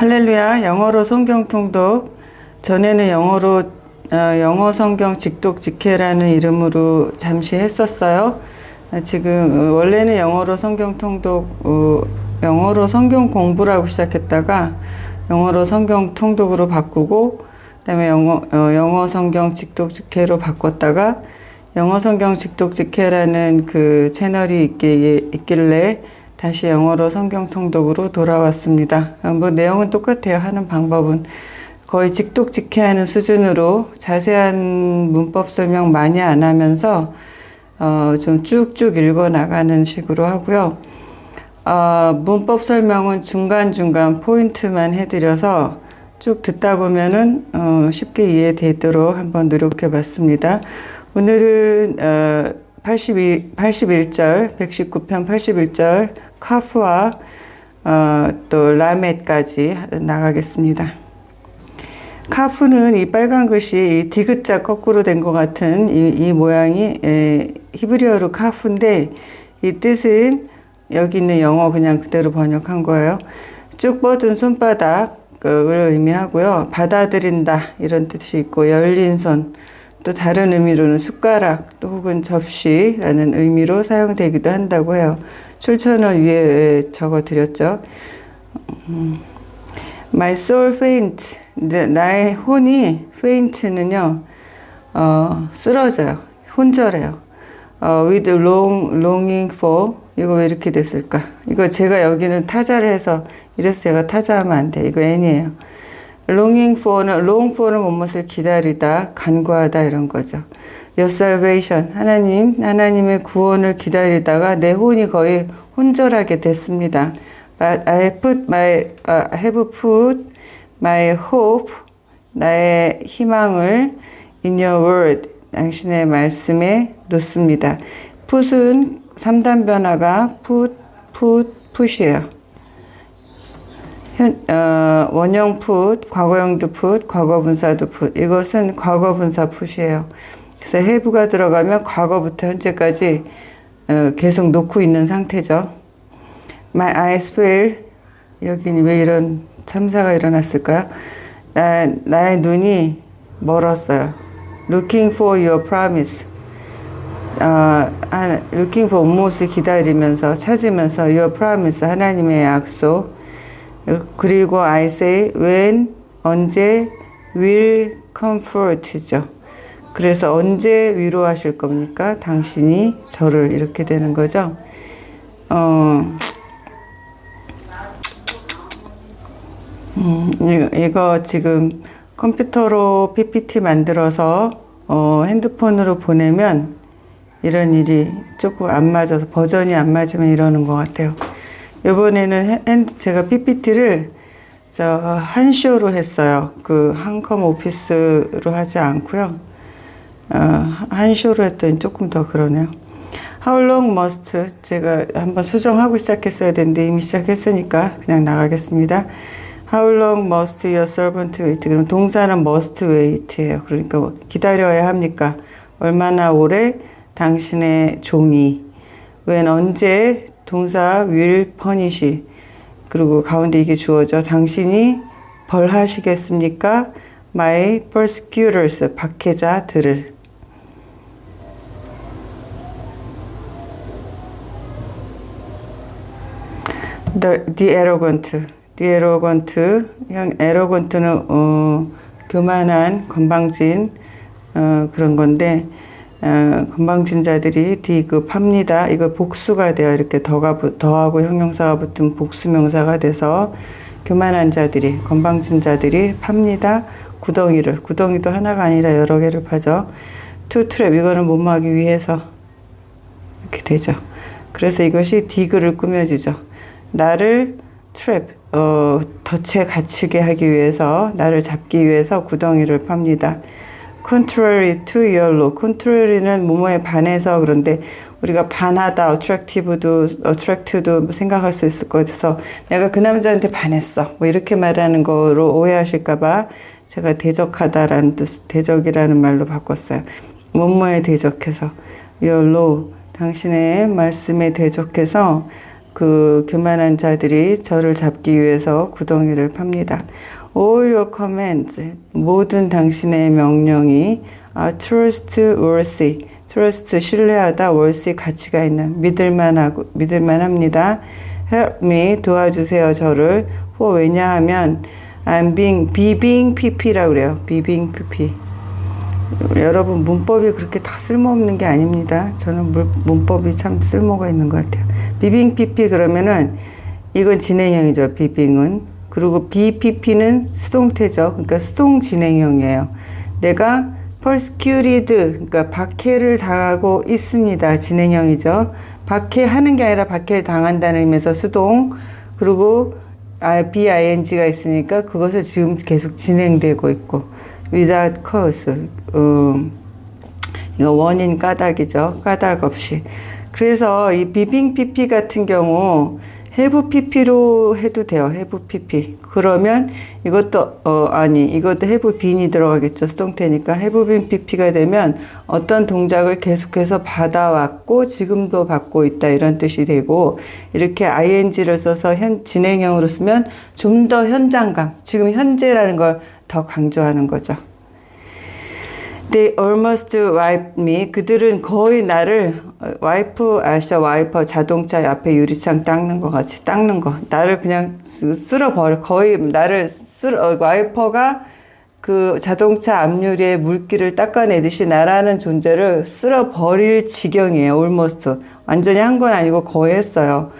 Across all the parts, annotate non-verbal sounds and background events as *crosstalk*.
할렐루야 영어로 성경 통독 전에는 영어로 어, 영어 성경 직독 직해라는 이름으로 잠시 했었어요. 아, 지금 어, 원래는 영어로 성경 통독 어, 영어로 성경 공부라고 시작했다가 영어로 성경 통독으로 바꾸고 그다음에 영어 어, 영어 성경 직독 직해로 바꿨다가 영어 성경 직독 직해라는 그 채널이 있기, 있길래 다시 영어로 성경 통독으로 돌아왔습니다. 어, 뭐 내용은 똑같아요. 하는 방법은 거의 직독 직해하는 수준으로 자세한 문법 설명 많이 안 하면서 어, 좀 쭉쭉 읽어 나가는 식으로 하고요. 어, 문법 설명은 중간중간 포인트만 해드려서 쭉 듣다 보면은 어, 쉽게 이해되도록 한번 노력해 봤습니다. 오늘은 어, 82, 81절, 119편 81절 카프와 어, 또 라멧까지 나가겠습니다. 카프는 이 빨간 글씨 이 디귿자 거꾸로 된 것 같은 이, 이 모양이 에, 히브리어로 카프인데 이 뜻은 여기 있는 영어 그냥 그대로 번역한 거예요. 쭉 뻗은 손바닥을 의미하고요. 받아들인다 이런 뜻이 있고 열린 손 또 다른 의미로는 숟가락 또 혹은 접시라는 의미로 사용되기도 한다고 해요. 출처는 위에 적어 드렸죠. 음, My soul faint. 내- 나의 혼이 faint는요, 어, 쓰러져요. 혼절해요. 어, with long, longing for. 이거 왜 이렇게 됐을까? 이거 제가 여기는 타자를 해서, 이래서 제가 타자하면 안 돼. 이거 N이에요. Longing for는, long for는 무엇을 기다리다, 간구하다 이런 거죠. Your salvation. 하나님, 하나님의 구원을 기다리다가 내 혼이 거의 혼절하게 됐습니다. But I put my, uh, have put my hope, 나의 희망을 in your word, 당신의 말씀에 놓습니다. put은 3단 변화가 put, put, put이에요. 현, 어, 원형 put, 과거형도 put, 과거분사도 put. 이것은 과거분사 put이에요. 그래서 have가 들어가면 과거부터 현재까지 어, 계속 놓고 있는 상태죠. My eyes fail. 여기는 왜 이런 참사가 일어났을까요? 나, 나의 눈이 멀었어요. Looking for your promise. 어, 하- looking for 무엇을 기다리면서 찾으면서 your promise 하나님의 약속. 그리고 I say when 언제 will comfort죠. 그래서 언제 위로하실 겁니까? 당신이 저를 이렇게 되는 거죠. 어, 음, 이거, 지금 컴퓨터로 PPT 만들어서 어, 핸드폰으로 보내면 이런 일이 조금 안 맞아서 버전이 안 맞으면 이러는 것 같아요. 이번에는 핸드, 제가 PPT를 저 한 쇼로 했어요. 그 한컴 오피스로 하지 않고요. 어, 한 쇼로 했더니 조금 더 그러네요. How long must 제가 한번 수정하고 시작했어야 되는데 이미 시작했으니까 그냥 나가겠습니다. How long must your servant wait? 그럼 동사는 must wait예요. 그러니까 뭐 기다려야 합니까? 얼마나 오래 당신의 종이 when 언제 동사 will punish 그리고 가운데 이게 주어져 당신이 벌하시겠습니까? My persecutors 박해자들을 The, the arrogant, the arrogant, 형 arrogant는 어, 교만한 건방진 어, 그런 건데 어, 건방진 자들이 디급합니다. 이거 복수가 돼요. 이렇게 더가 붙- 더하고 형용사가 붙은 복수명사가 돼서 교만한 자들이 건방진 자들이 팝니다. 구덩이를 구덩이도 하나가 아니라 여러 개를 파죠. 투 트랩 이거는 못막기 위해서 이렇게 되죠. 그래서 이것이 디그를 꾸며주죠. 나를 트랩, 어, 덫에 갇히게 하기 위해서, 나를 잡기 위해서 구덩이를 팝니다. Contrary to your contrary는 뭐뭐에 반해서 그런데 우리가 반하다, attractive도, attract도 생각할 수 있을 것 같아서 내가 그 남자한테 반했어. 뭐 이렇게 말하는 거로 오해하실까봐 제가 대적하다라는 뜻, 대적이라는 말로 바꿨어요. 뭐뭐에 대적해서 your law. 당신의 말씀에 대적해서 그 교만한 자들이 저를 잡기 위해서 구덩이를 팝니다. All your commands, 모든 당신의 명령이 are trustworthy, trust 신뢰하다, worthy 가치가 있는 믿을만하고 믿을만합니다. Help me 도와주세요 저를. for 왜냐하면 I'm being 비빙 pp라고 그래요. 비빙 pp. 여러분 문법이 그렇게 다 쓸모없는 게 아닙니다. 저는 물- 문법이 참 쓸모가 있는 것 같아요. 비빙 pp 그러면은 이건 진행형이죠. 비빙은 그리고 BPP는 수동태죠. 그러니까 수동 진행형이에요. 내가 persecuted 그러니까 박해를 당하고 있습니다. 진행형이죠. 박해하는 게 아니라 박해를 당한다는 의미에서 수동 그리고 아, BING가 있으니까 그것을 지금 계속 진행되고 있고 without cause 음, 이거 원인 까닭이죠. 까닭 없이. 그래서 이 비빙 PP 같은 경우 해부 PP로 해도 돼요. 해부 PP. 그러면 이것도 어 아니 이것도 해부 빈이 들어가겠죠. 수동태니까 해부 빈 PP가 되면 어떤 동작을 계속해서 받아왔고 지금도 받고 있다 이런 뜻이 되고 이렇게 ing를 써서 현 진행형으로 쓰면 좀 더 현장감, 지금 현재라는 걸 더 강조하는 거죠. They almost wipe me. 그들은 거의 나를 어, 와이프 아시죠? 와이퍼 자동차 앞에 유리창 닦는 것 같이 닦는 거. 나를 그냥 쓰- 쓸어 버려. 거의 나를 쓸 어, 와이퍼가 그 자동차 앞유리에 물기를 닦아내듯이 나라는 존재를 쓸어 버릴 지경이에요. almost. 완전히 한 건 아니고 거의 했어요.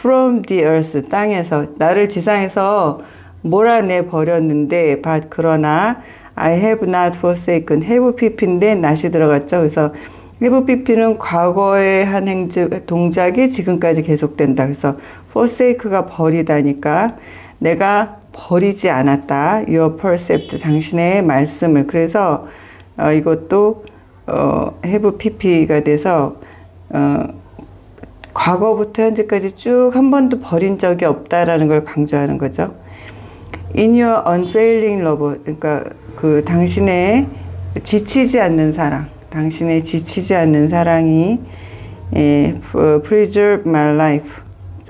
From the earth. 땅에서. 나를 지상에서 몰아내 버렸는데, but 그러나 I have not forsaken. have pp인데 not이 들어갔죠. 그래서 have pp는 과거의 한 행주, 동작이 지금까지 계속된다. 그래서 forsake가 버리다니까 내가 버리지 않았다. Your percept. 당신의 말씀을. 그래서 어, 이것도 어, have pp가 돼서 어, 과거부터 현재까지 쭉 한 번도 버린 적이 없다라는 걸 강조하는 거죠. In your unfailing love, 그러니까 그 당신의 지치지 않는 사랑, 당신의 지치지 않는 사랑이 예, preserve my life,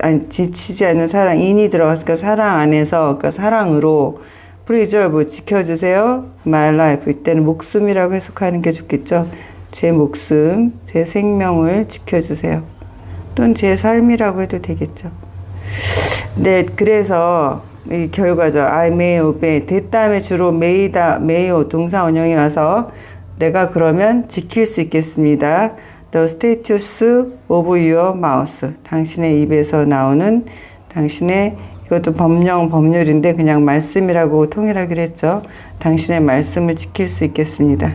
아니 지치지 않는 사랑, in이 들어갔으니까 사랑 안에서, 그러니까 사랑으로 preserve 지켜주세요, my life 이때는 목숨이라고 해석하는 게 좋겠죠. 제 목숨, 제 생명을 지켜주세요. 또는 제 삶이라고 해도 되겠죠. 네, 그래서 이 결과죠. I may obey. 됐다음에 주로 may다, mayo 동사 원형이 와서 내가 그러면 지킬 수 있겠습니다. The status of your mouth. 당신의 입에서 나오는 당신의 이것도 법령 법률인데 그냥 말씀이라고 통일하기로 했죠. 당신의 말씀을 지킬 수 있겠습니다.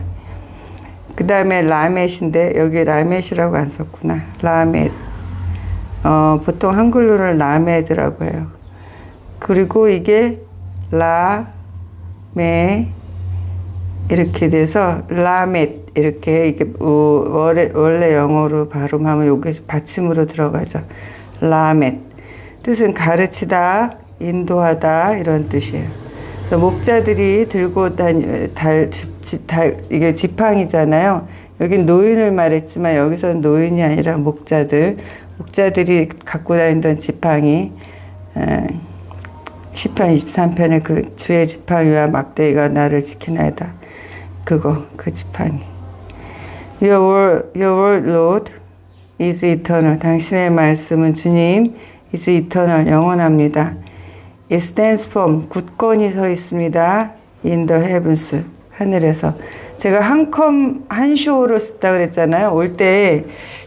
그 다음에 라멧인데 여기 라멧이라고 안 썼구나. 라멧. 어, 보통 한글로는 라메드라고 해요. 그리고 이게 라, 메, 이렇게 돼서 라멧 이렇게 이게 우- 원래, 원래 영어로 발음하면 요게 받침으로 들어가죠. 라멧 뜻은 가르치다, 인도하다 이런 뜻이에요. 그래서 목자들이 들고 다니 달, 지- 지- 달 이게 지팡이잖아요. 여긴 노인을 말했지만 여기서는 노인이 아니라 목자들, 목자들이 갖고 다니던 지팡이. 에, 10편, 23편에 그 주의 지팡이와 막대기가 나를 지키나이다. 그거, 그 지팡이. Your word, your word, Lord, is eternal. 당신의 말씀은 주님, is eternal, 영원합니다. It stands firm, 굳건히 서 있습니다. In the heavens, 하늘에서. 제가 한 컴, 한 쇼를 썼다 그랬잖아요. 올 때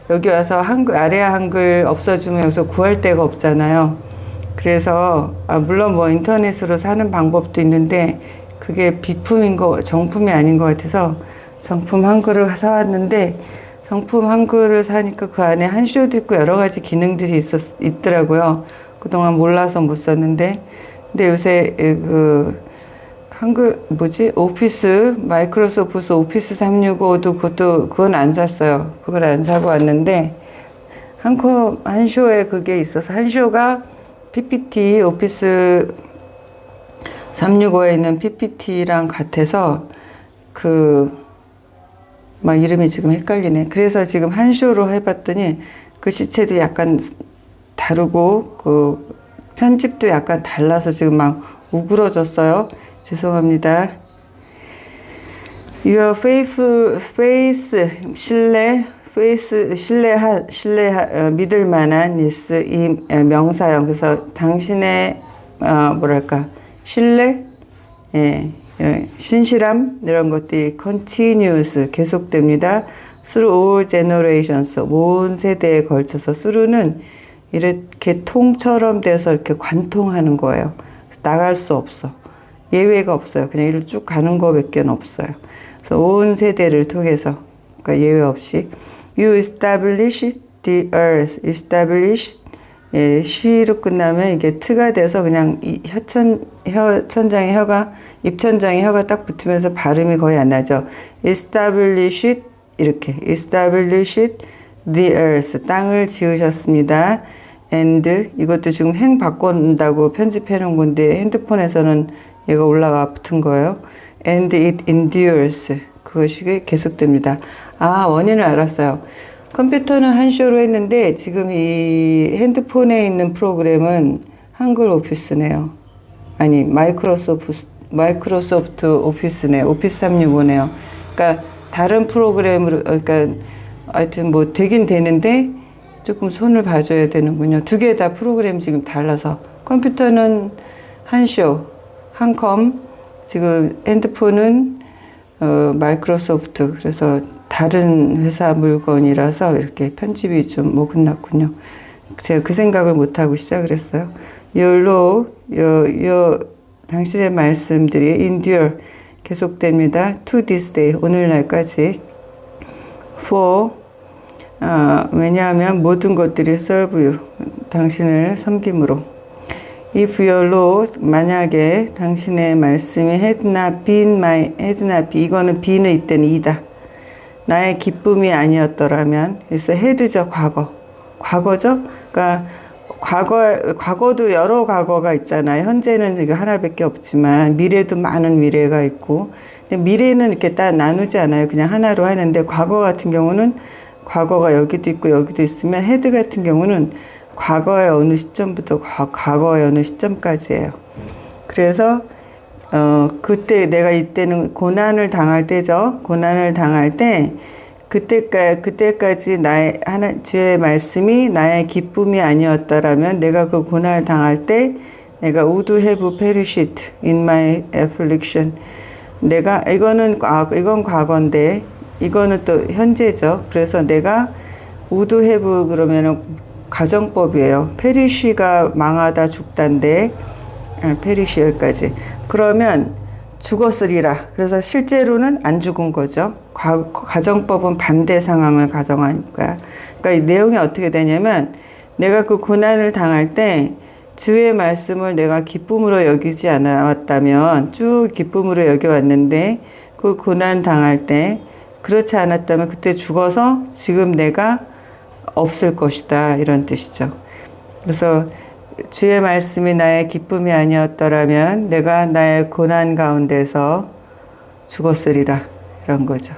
여기 와서 한글, 아래아 한글 없어지면 여기서 구할 데가 없잖아요. 그래서 아, 물론 뭐 인터넷으로 사는 방법도 있는데 그게 비품인 거 정품이 아닌 것 같아서 정품 한글을 사왔는데 정품 한글을 사니까 그 안에 한쇼도 있고 여러 가지 기능들이 있었 있더라고요. 그동안 몰라서 못 썼는데 근데 요새 에, 그 한글 뭐지 오피스 마이크로소프트 오피스 365도 그것도 그건 안 샀어요. 그걸 안 사고 왔는데 한컴 한쇼에 그게 있어서 한쇼가 PPT 오피스 365에 있는 PPT랑 같아서 그 막 이름이 지금 헷갈리네. 그래서 지금 한쇼로 해봤더니 그 시체도 약간 다르고 그 편집도 약간 달라서 지금 막 우그러졌어요. 죄송합니다. Your faithful, faith, 신뢰, faith, 신뢰하, 신뢰, 어, 믿을 만한 is 이 어, 명사형. 그래서 당신의, 어, 뭐랄까, 신뢰, 예, 이런 신실함, 이런 것들이 continuous, 계속됩니다. through all generations, 온 세대에 걸쳐서 through는 이렇게 통처럼 돼서 이렇게 관통하는 거예요. 나갈 수 없어. 예외가 없어요. 그냥 이를 쭉 가는 거밖에 없어요. 그래서 온 세대를 통해서 그러니까 예외 없이 You establish the earth. establish 예, 시로 끝나면 이게 트가 돼서 그냥 이 혀천 혀 천장에 혀가 입천장에 혀가 딱 붙으면서 발음이 거의 안 나죠. establish it 이렇게 establish the earth 땅을 지으셨습니다. and 이것도 지금 행 바꾼다고 편집해 놓은 건데 핸드폰에서는 얘가 올라와 붙은 거예요. and it endures 그것이 계속됩니다. 아 원인을 알았어요. 컴퓨터는 한 쇼로 했는데 지금 이 핸드폰에 있는 프로그램은 한글 오피스네요. 아니 마이크로소프트 마이크로소프트 오피스네 오피스 365네요. 그러니까 다른 프로그램으로 그러니까 하여튼 뭐 되긴 되는데 조금 손을 봐줘야 되는군요. 두 개 다 프로그램 지금 달라서 컴퓨터는 한쇼 한컴 지금 핸드폰은 어, 마이크로소프트 그래서 다른 회사 물건이라서 이렇게 편집이 좀 모근났군요. 제가 그 생각을 못하고 시작을 했어요. 열로 여, 여, 당신의 말씀들이 endure 계속됩니다. to this day 오늘날까지 for 아, 왜냐하면 모든 것들이 serve you 당신을 섬김으로 If your Lord 만약에 당신의 말씀이 had not been my had not be 이거는 be는 이때는 이다 나의 기쁨이 아니었더라면 그래서 had죠 과거. 과거죠? 그러니까 과거 과거도 여러 과거가 있잖아요. 현재는 하나밖에 없지만 미래도 많은 미래가 있고. 미래는 이렇게 딱 나누지 않아요. 그냥 하나로 하는데 과거 같은 경우는 과거가 여기도 있고 여기도 있으면 헤드 같은 경우는 과거의 어느 시점부터 과, 과거의 어느 시점까지예요. 그래서 어 그때 내가 이때는 고난을 당할 때죠. 고난을 당할 때 그때까 그때까지 나의 하나 주의 말씀이 나의 기쁨이 아니었다라면 내가 그 고난을 당할 때 내가 would have perished in my affliction. 내가 이거는 과 이건 과거인데 이거는 또 현재죠. 그래서 내가 would have 그러면은 가정법이에요. 페리쉬가 망하다 죽단데 아, 페리쉬 여기까지. 그러면 죽었으리라. 그래서 실제로는 안 죽은 거죠. 과, 가정법은 반대 상황을 가정하니까. 그러니까 이 내용이 어떻게 되냐면 내가 그 고난을 당할 때 주의 말씀을 내가 기쁨으로 여기지 않았다면 쭉 기쁨으로 여겨왔는데 그 고난 당할 때 그렇지 않았다면 그때 죽어서 지금 내가 없을 것이다 이런 뜻이죠. 그래서 주의 말씀이 나의 기쁨이 아니었더라면 내가 나의 고난 가운데서 죽었으리라 이런 거죠.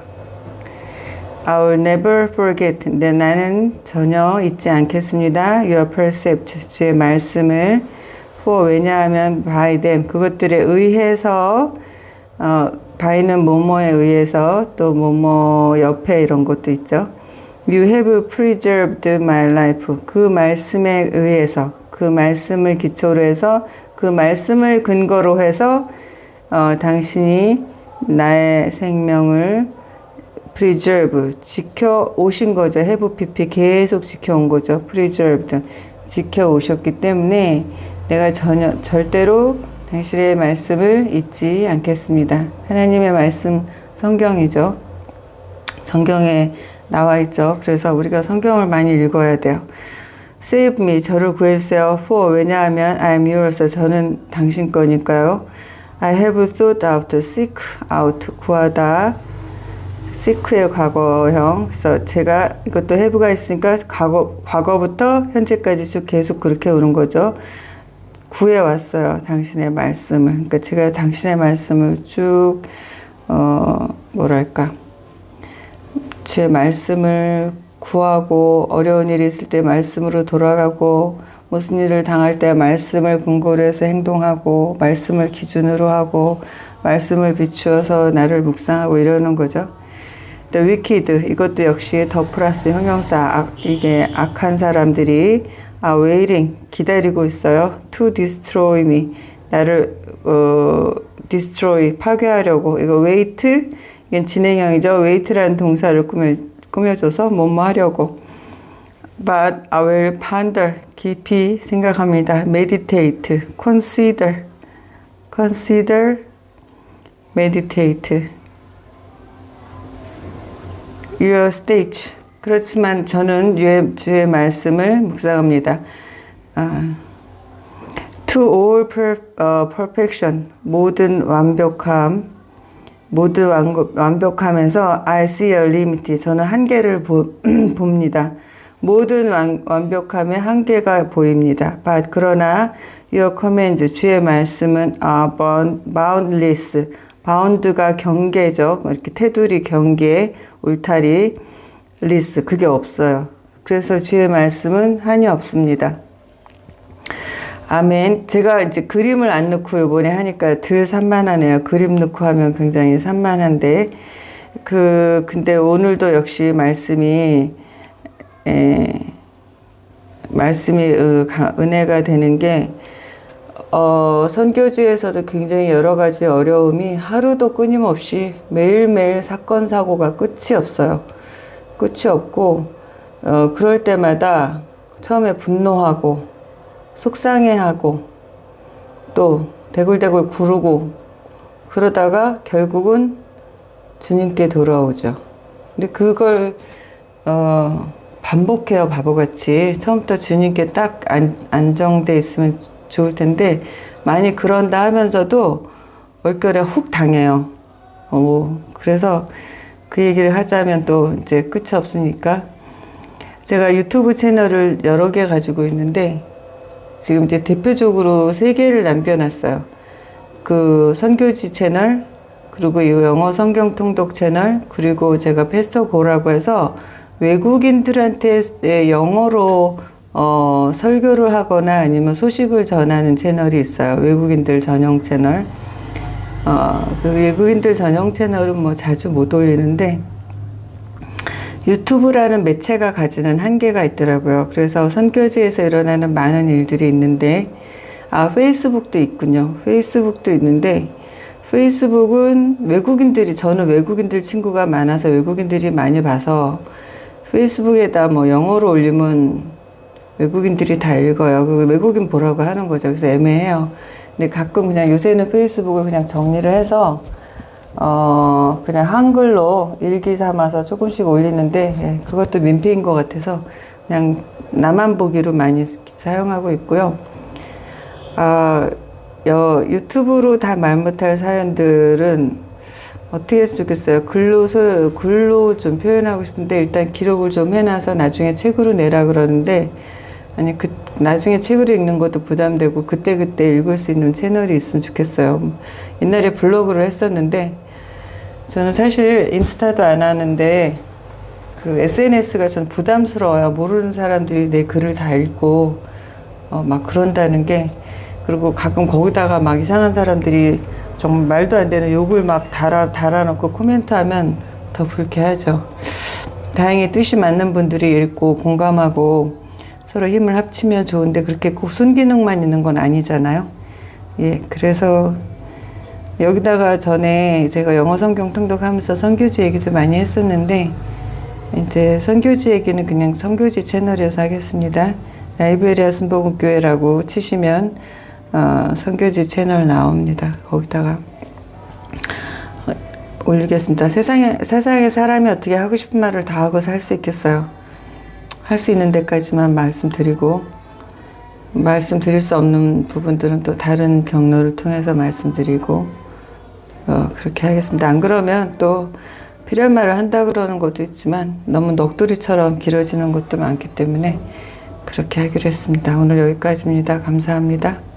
I will never forget. 네, 나는 전혀 잊지 않겠습니다. Your precept. 주의 말씀을. For 왜냐하면 by them. 그것들에 의해서 어, by는 뭐뭐에 의해서 또 뭐뭐 옆에 이런 것도 있죠. You have preserved my life. 그 말씀에 의해서 그 말씀을 기초로 해서 그 말씀을 근거로 해서 어, 당신이 나의 생명을 preserve 지켜 오신 거죠. have pp 계속 지켜온 거죠. preserved 지켜 오셨기 때문에 내가 전혀 절대로 당신의 말씀을 잊지 않겠습니다. 하나님의 말씀 성경이죠. 성경에 나와 있죠. 그래서 우리가 성경을 많이 읽어야 돼요. Save me, 저를 구해주세요. For, 왜냐하면 I am yours, 저는 당신 거니까요. I have thought out, seek out, 구하다. seek의 과거형. 그래서 제가 이것도 have가 있으니까 과거, 과거부터 현재까지 쭉 계속 그렇게 오는 거죠. 구해왔어요. 당신의 말씀을. 그러니까 제가 당신의 말씀을 쭉, 어, 뭐랄까. 제 말씀을 구하고 어려운 일이 있을 때 말씀으로 돌아가고 무슨 일을 당할 때 말씀을 근거로 해서 행동하고 말씀을 기준으로 하고 말씀을 비추어서 나를 묵상하고 이러는 거죠. The wicked 이것도 역시 더 플러스 형용사 악, 이게 악한 사람들이 are waiting 기다리고 있어요. To destroy me 나를 어, destroy 파괴하려고 이거 wait 이건 진행형이죠. wait라는 동사를 꾸며 꾸며줘서 뭐뭐 하려고. But I will ponder 깊이 생각합니다. meditate, consider, consider, meditate. Your stage. 그렇지만 저는 주의, 주의 말씀을 묵상합니다. 아, to all per, 어, perfection. 모든 완벽함. 모두 완, 완벽하면서 I see a limit. 저는 한계를 보, *clears throat* 봅니다. 모든 완, 완벽함에 한계가 보입니다. But 그러나 your commands, 주의 말씀은 boundless. 바운드가 경계죠. 이렇게 테두리 경계, 울타리, 리스 그게 없어요. 그래서 주의 말씀은 한이 없습니다. 아멘. 제가 이제 그림을 안 넣고 이번에 하니까 덜 산만하네요. 그림 넣고 하면 굉장히 산만한데 그 근데 오늘도 역시 말씀이 에, 말씀이 어, 가- 은혜가 되는 게 어, 선교지에서도 굉장히 여러 가지 어려움이 하루도 끊임없이 매일매일 사건 사고가 끝이 없어요. 끝이 없고 어, 그럴 때마다 처음에 분노하고 속상해하고 또 대굴대굴 구르고 그러다가 결국은 주님께 돌아오죠. 근데 그걸 어, 반복해요 바보같이 처음부터 주님께 딱 안, 안정돼 있으면 좋을 텐데 많이 그런다 하면서도 얼결에 훅 당해요. 어, 그래서 그 얘기를 하자면 또 이제 끝이 없으니까 제가 유튜브 채널을 여러 개 가지고 있는데 지금 이제 대표적으로 세 개를 남겨놨어요. 그 선교지 채널, 그리고 이 영어 성경 통독 채널, 그리고 제가 패스터 고라고 해서 외국인들한테 예, 영어로 어, 설교를 하거나 아니면 소식을 전하는 채널이 있어요. 외국인들 전용 채널. 어, 그 외국인들 전용 채널은 뭐 자주 못 올리는데 유튜브라는 매체가 가지는 한계가 있더라고요. 그래서 선교지에서 일어나는 많은 일들이 있는데, 아, 페이스북도 있군요. 페이스북도 있는데, 페이스북은 외국인들이, 저는 외국인들 친구가 많아서 외국인들이 많이 봐서, 페이스북에다 뭐 영어로 올리면 외국인들이 다 읽어요. 그 외국인 보라고 하는 거죠. 그래서 애매해요. 근데 가끔 그냥 요새는 페이스북을 그냥 정리를 해서, 어, 그냥 한글로 일기 삼아서 조금씩 올리는데, 예, 그것도 민폐인 것 같아서 그냥 나만 보기로 많이 사용하고 있고요. 아, 여, 유튜브로 다 말 못할 사연들은 어떻게 했으면 좋겠어요. 글로, 소, 글로 좀 표현하고 싶은데 일단 기록을 좀 해놔서 나중에 책으로 내라 그러는데 아니, 그, 나중에 책으로 읽는 것도 부담되고 그때그때 읽을 수 있는 채널이 있으면 좋겠어요. 옛날에 블로그를 했었는데 저는 사실 인스타도 안 하는데 그 SNS가 전 부담스러워요. 모르는 사람들이 내 글을 다 읽고 어, 막 그런다는 게 그리고 가끔 거기다가 막 이상한 사람들이 정말 말도 안 되는 욕을 막 달아, 달아놓고 코멘트하면 더 불쾌하죠. 다행히 뜻이 맞는 분들이 읽고 공감하고 서로 힘을 합치면 좋은데 그렇게 꼭 순기능만 있는 건 아니잖아요. 예, 그래서 여기다가 전에 제가 영어 성경 통독하면서 선교지 얘기도 많이 했었는데 이제 선교지 얘기는 그냥 선교지 채널에서 하겠습니다. 라이베리아 순복음교회라고 치시면 어, 선교지 채널 나옵니다. 거기다가 어, 올리겠습니다. 세상에 세상에 사람이 어떻게 하고 싶은 말을 다 하고 살 수 있겠어요? 할 수 있는 데까지만 말씀드리고 말씀드릴 수 없는 부분들은 또 다른 경로를 통해서 말씀드리고 어, 그렇게 하겠습니다. 안 그러면 또 필요한 말을 한다 그러는 것도 있지만 너무 넋두리처럼 길어지는 것도 많기 때문에 그렇게 하기로 했습니다. 오늘 여기까지입니다. 감사합니다.